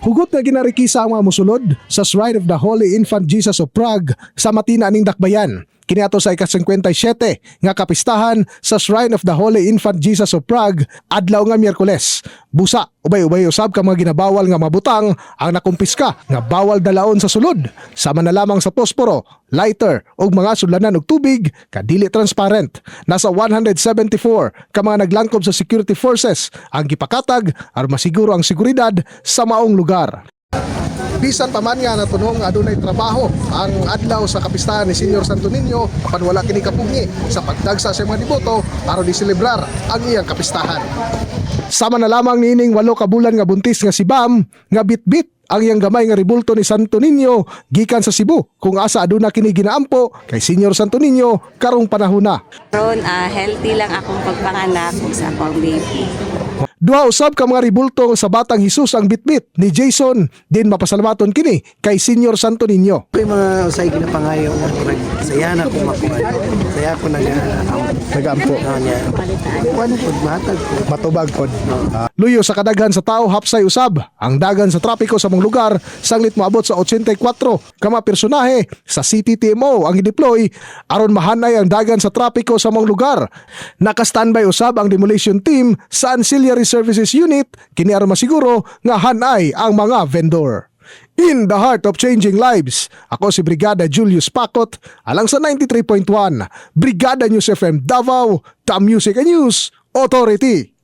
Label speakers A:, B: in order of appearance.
A: Hugot nga ginarikisa ang mga musulod sa Shrine of the Holy Infant Jesus of Prague sa Matina ning Dakbayan. Kiniato sa ika-57 nga kapistahan sa Shrine of the Holy Infant Jesus of Prague adlaw nga Miyerkules. Busa, ubay-ubay usab ka mga ginabawal nga mabutang ang nakumpiska nga bawal dalaon sa sulod. Sama na lamang sa posporo, lighter ug mga sudlanan og tubig kadili transparent. Nasa 174 ka mga naglangkob sa security forces ang gipakatag aron masiguro ang seguridad sa maong lugar. Bisan pa man nga natunong adunay trabaho ang adlaw sa kapistahan ni Senyor Santo Niño apan wala kini kapungi sa pagdagsa sa mga deboto aron diselebrar ang iyang kapistahan. Sama na lamang niining walo ka bulan nga buntis nga si Bam nga bitbit ang iyang gamay nga ribulto ni Santo Niño gikan sa Cebu kung asa aduna kini ginaampo kay Senyor Santo Niño karong panahona.
B: Ron, ah, healthy lang akong pagpanganak sa akong baby.
A: Duha usab ka mga ribulto sa batang Hesus ang bitbit ni Jason din mapasalamaton kini kay Senyor Santo Niño.
C: May mga usay ginapangayo saya na ko makuha. Saya ko nag um,
A: Nagampo.
C: ano niya. Kuan matag ko.
A: matubag pod. Luyo sa kadaghan sa tao hapsay usab ang dagan sa trapiko sa mong lugar sanglit moabot sa 84 kama personahe sa CTTMO ang gideploy aron mahanay ang dagan sa trapiko sa mong lugar. Naka-standby usab ang demolition team sa Ancillary Services Unit kini aron masiguro nga hanay ang mga vendor. In the heart of changing lives, ako si Brigada Julius Pakot, alang sa 93.1, Brigada News FM Davao, The Music and News Authority.